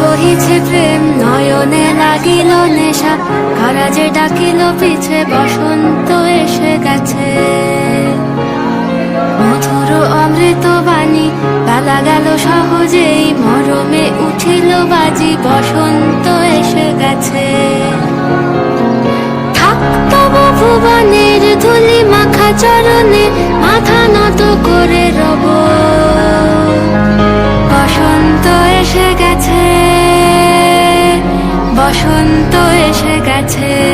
বহিছে প্রেম, নয়নে লাগিল নেশা ডাকিল পিছে, বসন্ত এসে গেছে। মধুর অমৃত সহজেই, মরমে উঠিল বাজি, বসন্ত এসে গেছে। থাকতব ভুবনের ধুলি মাখা চরণে মাথা নত করে রব। বসন্ত এসে গেছে বসন্ত এসে গেছে।